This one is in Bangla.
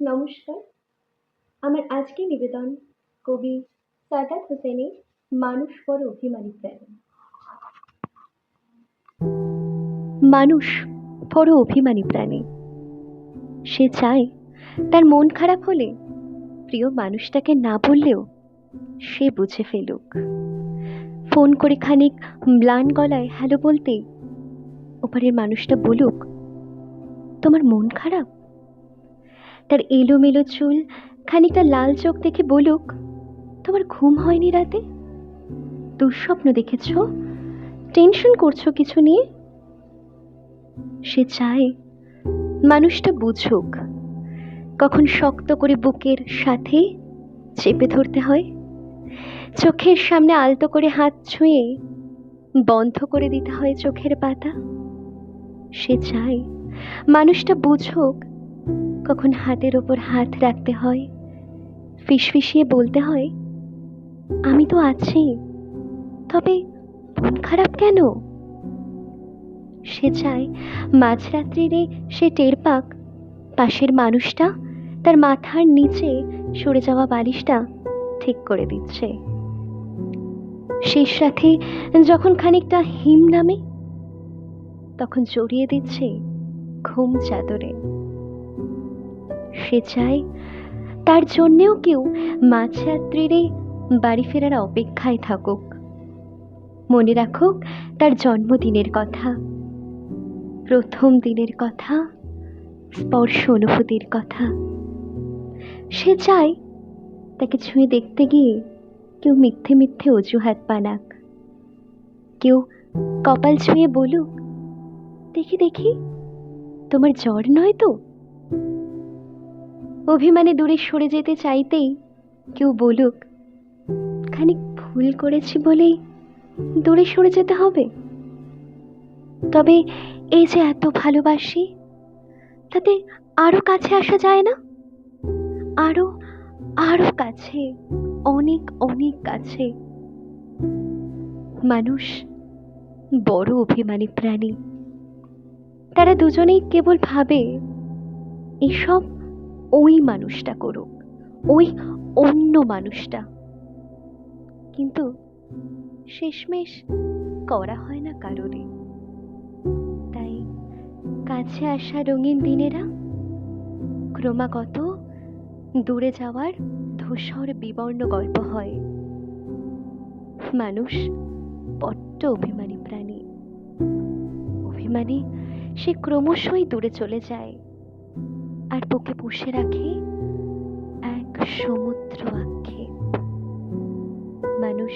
নমস্কার। আমার আজকে নিবেদন কবি সাদাত হোসেনের মানুষ বড় অভিমানী প্রাণী মানুষ বড় অভিমানী প্রাণী। সে চায় তার মন খারাপ হলে প্রিয় মানুষটাকে না বললেও সে বুঝে ফেলুক। ফোন করে খানিক ম্লান গলায় হ্যালো বলতেই ওপারের মানুষটা বলুক, তোমার মন খারাপ? তার এলোমেলো চুল, খানিকটা লাল চোখ দেখে বলুক, তোমার ঘুম হয়নি রাতে? দুঃস্বপ্ন দেখেছ? টেনশন করছ কিছু নিয়ে? সে চায়, মানুষটা বুঝুক, কখন শক্ত করে বুকের সাথে চেপে ধরতে হয়, চোখের সামনে আলতো করে হাত ছুঁয়ে বন্ধ করে দিতে হয় চোখের পাতা। সে চায়, মানুষটা বুঝুক কখন হাতের ওপর হাত রাখতে হয়? ফিসফিসিয়ে বলতে হয়, আমি তো আছি, তবে মন খারাপ কেন? সে চায় মাঝরাত্রিরে সে টের পাক, পাশের মানুষটা তার মাথার নিচে সরে যাওয়া বালিশটা ঠিক করে দিচ্ছে। শেষ রাতে যখন খানিকটা হিম নামে, তখন জড়িয়ে দিচ্ছে ঘুম চাদরে। সে চায় তার জন্যেও কেউ মাঝরাত্রিরে বাড়ি ফেরার অপেক্ষায় থাকুক। মনে রাখুক, তার জন্মদিনের কথা, প্রথম দিনের কথা, স্পর্শ অনুভূতির কথা। সে চায় তাকে ছুঁয়ে দেখতে গিয়ে কেউ মিথ্যে মিথ্যে অজুহাত বানাক। কেউ কপাল ছুঁয়ে বলুক, দেখি দেখি, তোমার জ্বর নয় তো? অভিমানে দূরে সরে যেতে চাইতেই কেউ বলুক, খানিক ভুল করেছি বলেই দূরে সরে যেতে হবে? তবে এই যে এত ভালোবাসি, তাতে আরও কাছে আসা যায় না? আরও আরও কাছে, অনেক অনেক কাছে। মানুষ বড় অভিমানী প্রাণী। তারা দুজনেই কেবল ভাবে, এসব ওই মানুষটা করুক, ওই অন্য মানুষটা। কিন্তু শেষমেশ করা হয় না কারোরই। তাই কাছে আসা রঙিন দিনেরা ক্রমাগত দূরে যাওয়ার ধূসর বিবর্ণ গল্প হয়। মানুষ বড্ড অভিমানী প্রাণী। অভিমানী সে ক্রমশই দূরে চলে যায়। বুকে পুষে রাখে এক সমুদ্র আক্ষেপ মানুষ